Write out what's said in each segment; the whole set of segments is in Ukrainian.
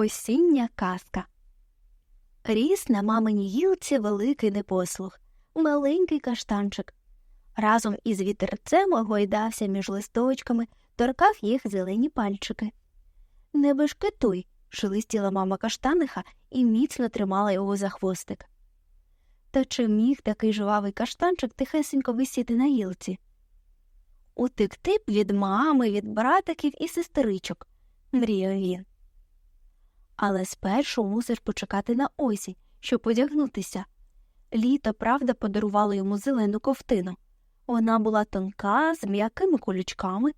Осіння казка. Ріс на маминій гілці великий непослух, маленький каштанчик. Разом із вітерцем огойдався між листочками, торкав їх зелені пальчики. Не бешкетуй, шелестіла мама каштаниха і міцно тримала його за хвостик. Та чи міг такий жвавий каштанчик тихесенько висіти на гілці? Утекти б від мами, від братиків і сестеричок, мріяв він. Але спершу мусиш почекати на осінь, щоб одягнутися. Літо, правда, подарувало йому зелену ковтину. Вона була тонка, з м'якими колючками.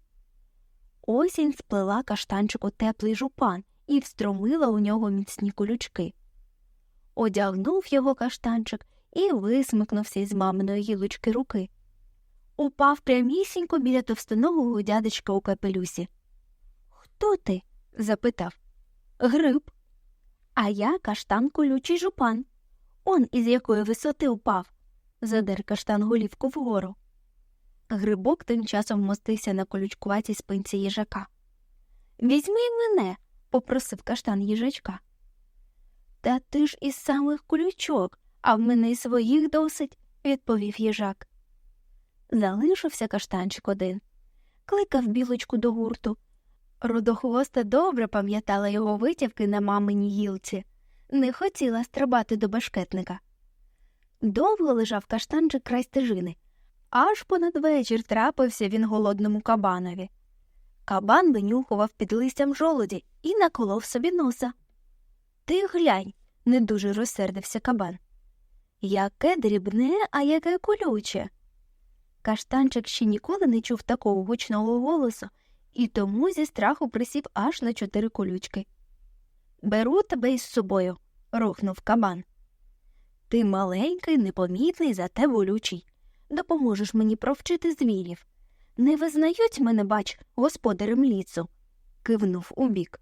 Осінь сплела каштанчику теплий жупан і встромила у нього міцні колючки. Одягнув його каштанчик і висмикнувся із маминої гілочки руки. Упав прямісінько біля товстоногого дядечка у капелюсі. Хто ти? запитав. Гриб. А я каштан колючий жупан. Он із якої висоти упав, задер каштан голівку вгору. Грибок тим часом вмостився на колючкуватій спинці їжака. Візьми мене, попросив каштан їжачка. Та ти ж із самих колючок, а в мене й своїх досить, відповів їжак. Залишився каштанчик один. Кликав білочку до гурту. Рудохвоста добре пам'ятала його витівки на маминій гілці, не хотіла стрибати до башкетника. Довго лежав каштанчик край стежини, аж понад вечір трапився він голодному кабанові. Кабан винюхував під листям жолоді і наколов собі носа. Ти глянь, не дуже розсердився кабан. Яке дрібне, а яке колюче. Каштанчик ще ніколи не чув такого гучного голосу і тому зі страху присів аж на чотири колючки. Беру тебе із собою, рухнув кабан. Ти маленький, непомітний, зате болючий. Допоможеш мені провчити звірів. Не визнають мене, бач, господарем лісу, кивнув убік.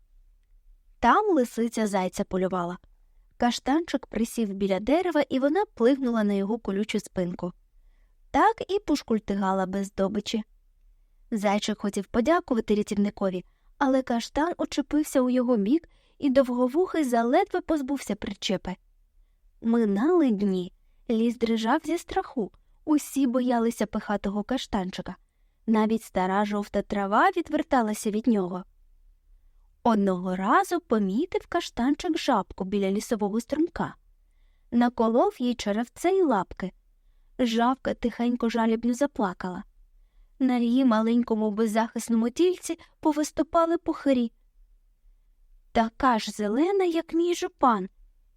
Там лисиця зайця полювала. Каштанчик присів біля дерева, і вона плигнула на його колючу спинку. Так і пошкультигала без здобичі. Зайчик хотів подякувати рятівникові, але каштан очепився у його бік і довговухий заледве позбувся причепи. Минали дні, ліс дрижав зі страху, усі боялися пихатого каштанчика. Навіть стара жовта трава відверталася від нього. Одного разу помітив каштанчик жабку біля лісового струмка, наколов їй черевце й лапки. Жабка тихенько жалібно заплакала. На її маленькому беззахисному тільці повиступали пухирі. Така ж зелена, як мій жупан,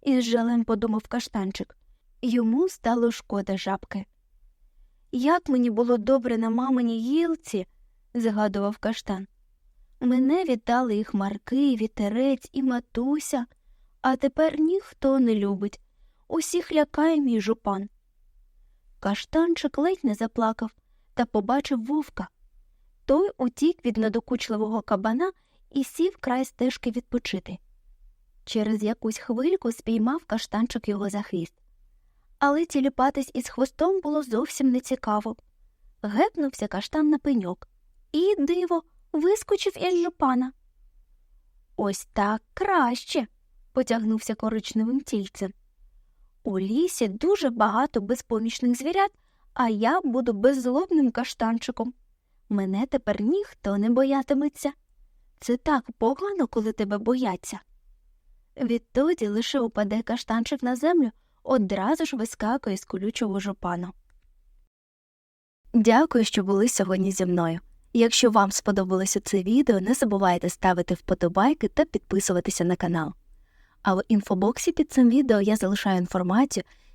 із жалем подумав каштанчик. Йому стало шкода жабки. Як мені було добре на маминій гілці, згадував каштан. Мене вітали і хмарки, і вітерець, і матуся, а тепер ніхто не любить. Усіх лякає мій жупан. Каштанчик ледь не заплакав та побачив вовка. Той утік від надокучливого кабана і сів край стежки відпочити. Через якусь хвильку спіймав каштанчик його за хвіст. Але тіліпатись із хвостом було зовсім нецікаво. Гепнувся каштан на пеньок і, диво, вискочив із жупана. Ось так краще, потягнувся коричневим тільцем. У лісі дуже багато безпомічних звірят, а я буду беззлобним каштанчиком. Мене тепер ніхто не боятиметься. Це так погано, коли тебе бояться. Відтоді лише упаде каштанчик на землю, одразу ж вискакує з колючого жупану. Дякую, що були сьогодні зі мною. Якщо вам сподобалося це відео, не забувайте ставити вподобайки та підписуватися на канал. А в інфобоксі під цим відео я залишаю інформацію,